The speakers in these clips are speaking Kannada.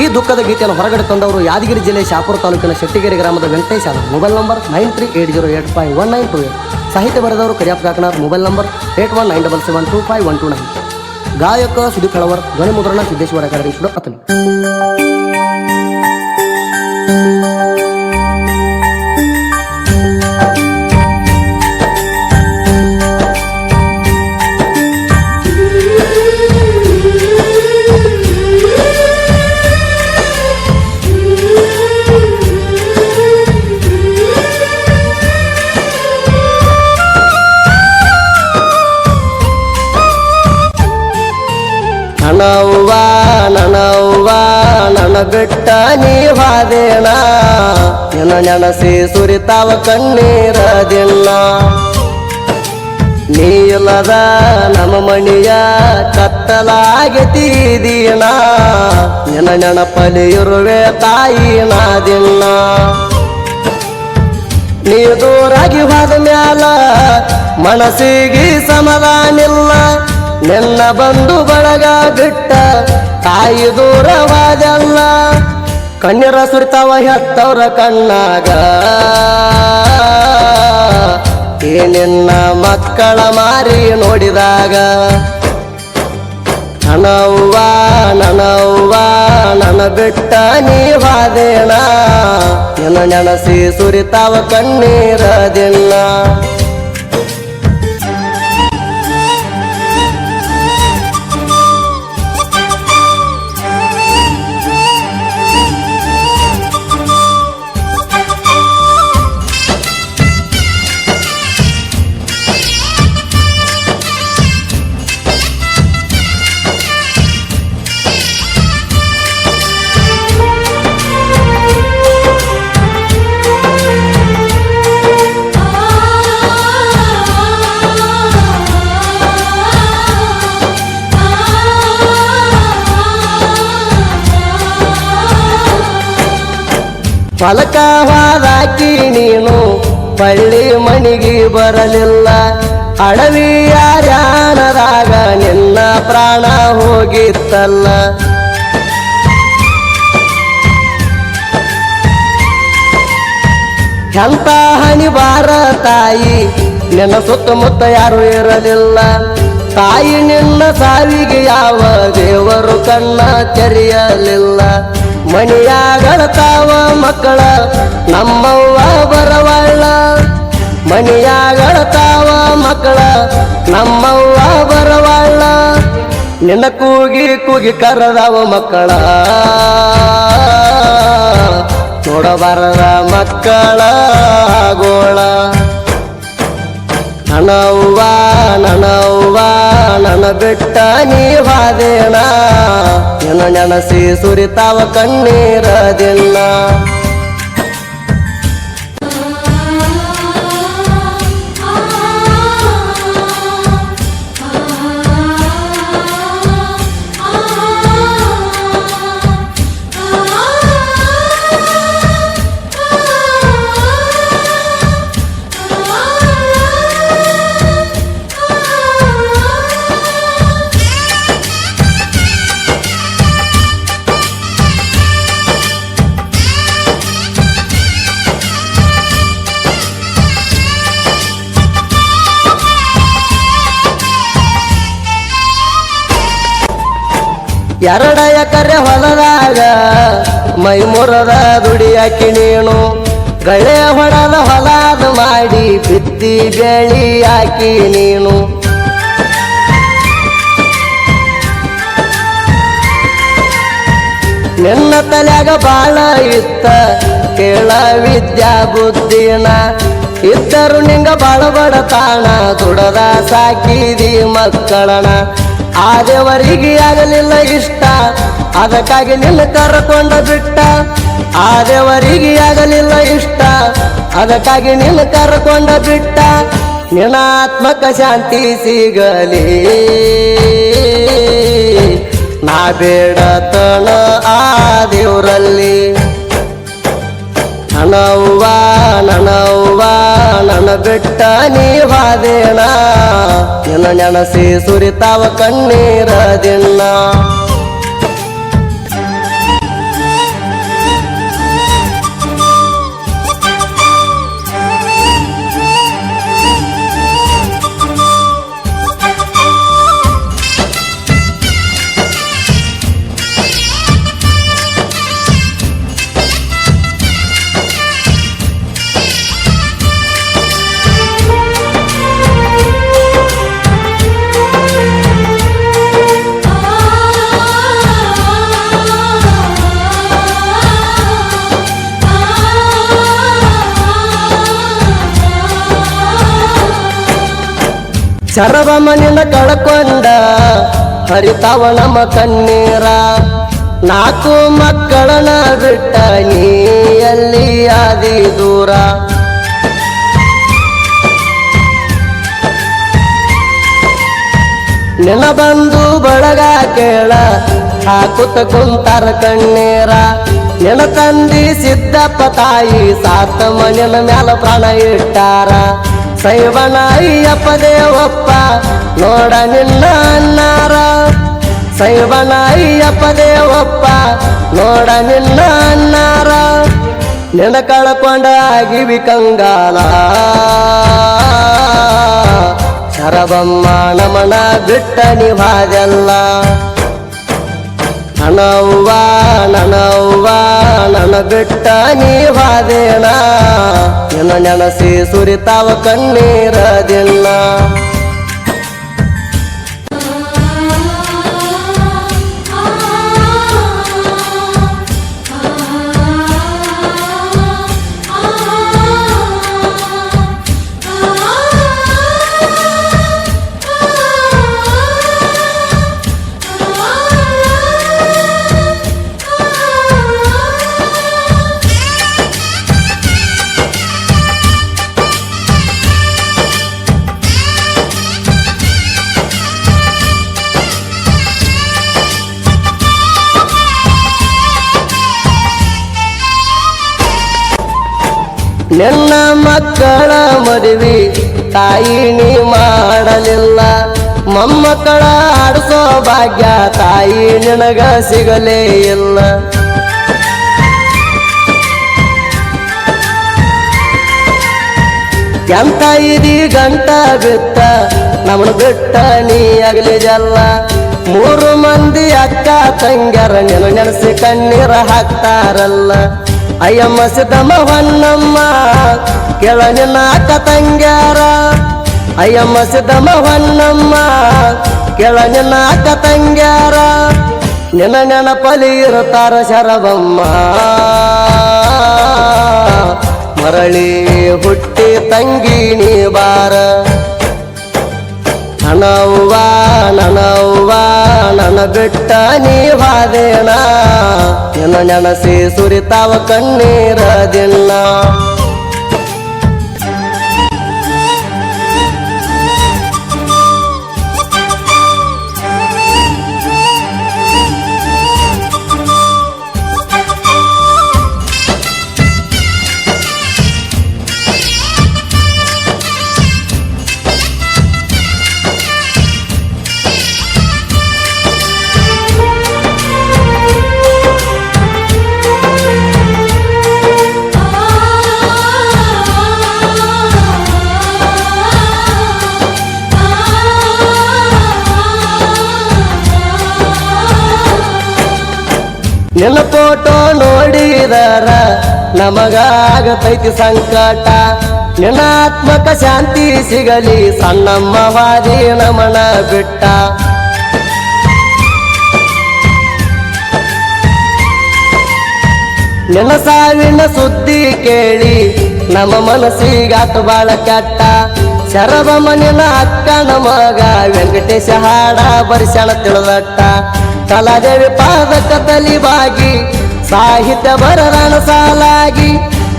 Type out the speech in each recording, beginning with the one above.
ಈ ದುಃಖದ ಗೀತೆಯನ್ನು ಹೊರಗಡೆ ತಂದವರು ಯಾದಗಿರಿ ಜಿಲ್ಲೆ ಶಾಪುರ ತಾಲೂಕಿನ ಶೆಟ್ಟಿಗೆರೆ ಗ್ರಾಮದ Venkatesh Yadav. Mobile number nine three eight zero eight five one nine two eight. ಸಾಹಿತ್ಯ ಬರೆದವರು Kariyappa Kakanath mobile number eight one nine double seven two five one two nine. ಗಾಯಕ ಸುದೀಪ್ ಹಳವರ್ ಧ್ವನಿ ಮುದ್ರಣ ಸಿದ್ದೇಶ್ವರ ಅಕಾಡೆಮಿ ಅತನಿ ನನವ್ವ ನನವ್ವ ನನ್ನ ಬಿಟ್ಟ ನೀವಾದೇಣ ನಿನ್ನ ನೆನಸಿ ಸುರಿತಾವ ಕಣ್ಣೀರ ದಿನ ನೀ ಇಲ್ಲದ ನಮ್ಮ ಮಣಿಯ ಕತ್ತಲಾಗೆತೀದೀನ ನಿನ್ನ ನೆನಪಲಿ ಇರುವೆ ತಾಯಿ ನಾ ದಿನ ನೀ ದೂರಾಗಿ ಹೋದ ಮ್ಯಾಲ ಮನಸ್ಸಿಗೆ ಸಮಾಧಾನಿಲ್ಲ ನಿನ್ನ ಬಂದು ಬಳಗ ಬಿಟ್ಟ ತಾಯಿ ದೂರವಾದಲ್ಲ. ಕಣ್ಣೀರ ಸುರಿತಾವ ಹೆತ್ತವ್ರ ಕಣ್ಣಾಗ. ಈ ನಿನ್ನ ಮಕ್ಕಳ ಮಾರಿ ನೋಡಿದಾಗ. ನನವ್ವ ನನವ್ವ ನನ ಬಿಟ್ಟ ನೀವಾದೇಣ ನಿನ್ನ ನೆನಸಿ ಸುರಿತಾವ ಕಣ್ಣೀರ ಫಲಕವಾದಾಕಿ ನೀನು ಪಳ್ಳಿ ಮಣಿಗೆ ಬರಲಿಲ್ಲ. ಅಡವಿಯ ಜಾನದಾಗ ನಿನ್ನ ಪ್ರಾಣ ಹೋಗಿತ್ತಲ್ಲ. ಎಂತ ಹನಿ ಬಾರ ತಾಯಿ, ನಿನ್ನ ಸುತ್ತಮುತ್ತ ಯಾರು ಇರಲಿಲ್ಲ. ತಾಯಿ ನಿನ್ನ ಸಾವಿಗೆ ಯಾವ ದೇವರು ಕಣ್ಣ ತೆರೆಯಲಿಲ್ಲ. ಮಣಿಯಾಗಳತಾವ ಮಕ್ಕಳ, ನಮ್ಮವ್ವ ಬರವಳ್ಳ. ಮಣಿಯಾಗಳತಾವ ಮಕ್ಕಳ, ನಮ್ಮವ್ವ ಬರವಳ್ಳ. ನಿನ್ನ ಕೂಗಿ ಕೂಗಿ ಕರೆದವ ಮಕ್ಕಳ. ನೋಡಬಾರದ ಮಕ್ಕಳ ಗೋಳ. ನನವ್ವ ನನವ್ವ ನನ ಬಿಟ್ಟ ನೀವಾದೇಣ ನಿನ್ನ ನೆನಸಿ ಸುರಿತಾವ ಕಣ್ಣೀರ ದಿನ ಎರಡ ಎಕರೆ ಹೊಲದಾಗ ಮೈ ಮುರದ ದುಡಿಯಾಕಿ ನೀನು ಗಳೆ ಹೊಡದ ಹೊಲಾದ ಮಾಡಿ ಬಿತ್ತಿ ಬೆಳಿ ಹಾಕಿ ನೀನು. ನಿನ್ನ ತಲೆಯಾಗ ಬಾಳ ಇತ್ತ, ಕೇಳ ವಿದ್ಯಾ ಬುದ್ಧಿನ. ಇದ್ದರು ನಿಂಗ ಬಾಳ ಬಡತಾಣ ದುಡದ ಸಾಕಿದಿ ಮಕ್ಕಳನ. ಆ ದೇವರಿಗೆ ಆಗಲಿಲ್ಲ ಇಷ್ಟ ಅದಕ್ಕಾಗಿ ನಿಲ್ಲ ಕರ್ಕೊಂಡ ಬಿಟ್ಟ. ಆ ದೇವರಿಗೆ ಆಗಲಿಲ್ಲ ಇಷ್ಟ ಅದಕ್ಕಾಗಿ ನಿಲ್ಲ ಕರ್ಕೊಂಡ ಬಿಟ್ಟ. ನಿನಾತ್ಮಕ ಶಾಂತಿ ಸಿಗಲಿ. ನಾ ಬೇಡ ಬೇಡತನ ಆ ದೇವರಲ್ಲಿ. ನನವ್ವ ನನ್ನ ಬಿಟ್ಟ ನೀವಾದೇಣ ನಿನ್ನ ನೆನಸಿ ಸುರಿತಾವ ಕಣ್ಣೀರ ದಿನ. ಶರವ ಮನಿನ ಕಳ್ಕೊಂಡ, ಹರಿತಾವ ನಮ್ಮ ಕಣ್ಣೀರ. ನಾಲ್ಕು ಮಕ್ಕಳನ್ನ ಬಿಟ್ಟ ನೀ ಎಲ್ಲಿ ಆದಿ ದೂರ? ನೆನ ಬಂದು ಬಳಗ ಕೇಳ, ಹಾಕುತ್ತ ಕುಂತಾರ ಕಣ್ಣೀರ. ನೆನ ತಂದಿ ಸಿದ್ದಪ್ಪ ತಾಯಿ ಸಾತ ಮನೆಯ ಮ್ಯಾಲ ಪ್ರಾಣ ಇಟ್ಟಾರ. ಸೈವನ ಅಯ್ಯಪ್ಪ ದೇವಪ್ಪ ನೋಡ ನಿನ್ನ ಅನ್ನಾರ. ಸೈವನ ಅಯ್ಯಪ್ಪ ದೇವಪ್ಪ ನೋಡ ನಿನ್ನ ಅನ್ನಾರ. ನೆನ ಕಳ್ಕೊಂಡ ಆಗಿವಿ ಕಂಗಾಲ. ಶರಬಮ್ಮ ನಮನ ಬಿಟ್ಟ ನಿವಾದೆಲ್ಲ ನನವ್ವ ನನವ್ವ ನನ್ನ ಬಿಟ್ಟ ನೀವಾದೇನ ನಿನ್ನ ನೆನಸಿ ಸುರಿತಾವ ಕಣ್ಣೀರ ದಿನ. ನಿನ್ನ ಮಕ್ಕಳ ಮದುವೆ ತಾಯಿ ನೀ ಮಾಡಲಿಲ್ಲ. ಮೊಮ್ಮಕ್ಕಳ ಆಡಿಸೋ ಭಾಗ್ಯ ತಾಯಿ ನಿನಗ ಸಿಗಲೇ ಇಲ್ಲ. ಎಂತ ಇದಿ ಗಂಟ ಬಿತ್ತ ನಮ್ಮನ್ನು ಬಿಟ್ಟ ನೀ ಅಗಲಿದಲ್ಲ. ಮೂರು ಮಂದಿ ಅಕ್ಕ ತಂಗ್ಯಾರ ನೆನ ನೆನೆಸಿ ಕಣ್ಣೀರ ಹಾಕ್ತಾರಲ್ಲ. ಅಯ್ಯಮ್ಮ ಸಿದ್ದಮ್ಮ ಹೊನ್ನಮ್ಮ ನಿನ್ನ ಅಕ್ಕ ತಂಗ್ಯಾರ. ಅಯ್ಯಮ್ಮ ಸಿದ್ದಮ್ಮ ಹೊನ್ನಮ್ಮ ನಿನ್ನ ಅಕ್ಕ ತಂಗ್ಯಾರ. ನಿನ್ನ ನೆನಪಲಿ ಇರುತ್ತಾರ ಶರಬಮ್ಮ ಮರಳಿ ಹುಟ್ಟಿ ತಂಗಿ ನೀ ಬಾರ. ನನವ್ವ ನನವ್ವ ನನ್ನ ಬಿಟ್ಟ ನೀವಾದೇನ ನಿನ್ನ ನೆನಸಿ ಸುರಿತಾವ ಕಣ್ಣೀರ ದಿನ. ನಿನ್ನ ಫೋಟೋ ನೋಡಿದರ, ನಮಗಾಗತೈತಿ ಸಂಕಟ. ನೆನಾತ್ಮಕ ಶಾಂತಿ ಸಿಗಲಿ, ಸಣ್ಣಮ್ಮ ವಾದಿ ನಮನ ಬಿಟ್ಟ. ನಿನ್ನ ಸಾವಿನ ಸುದ್ದಿ ಕೇಳಿ, ನಮ್ಮ ಮನಸ್ಸಿಗಾತ ಬಾಳ ಕಟ್ಟ. ಶರಬ ಮನಿನ ಅಕ್ಕ ನಮಗ ವೆಂಕಟೇಶ ಹಾಡ ಬರಿಸಣ ತಿಳಿದಟ್ಟ. ಕಲಾದೇವಿ ಪಾದಕ ತಲಿವಾಗಿ, ಸಾಹಿತ್ಯ ಬರದಾನ ಸಾಲಾಗಿ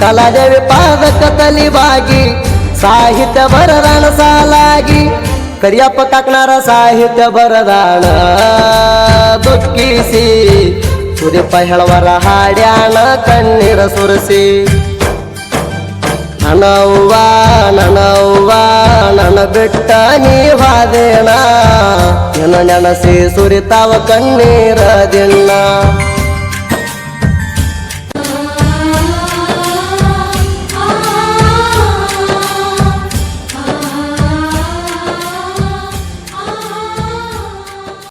ಕಲಾದೇವಿ ಪಾದಕ ತಲಿವಾಗಿ, ಸಾಹಿತ್ಯ ಬರದಾನ ಸಾಲಾಗಿ, ಕರಿಯಪ್ಪ ಕಾಕನಾರ ಸಾಹಿತ್ಯ ಬರದಾಣ ದುಃಖಿಸಿ ಸುದೀಪ ಹೇಳವರ ಹಾಡ್ಯಾಣ ಕಣ್ಣೀರ ಸುರಿಸಿ. ನನವ್ವ ನನವ್ವ ನನ್ನ ಬಿಟ್ಟ ನೀವಾದೇನ ನಿನ್ನ ನೆನಸಿ ಸುರಿತಾವ ಕಣ್ಣೀರ ದಿನ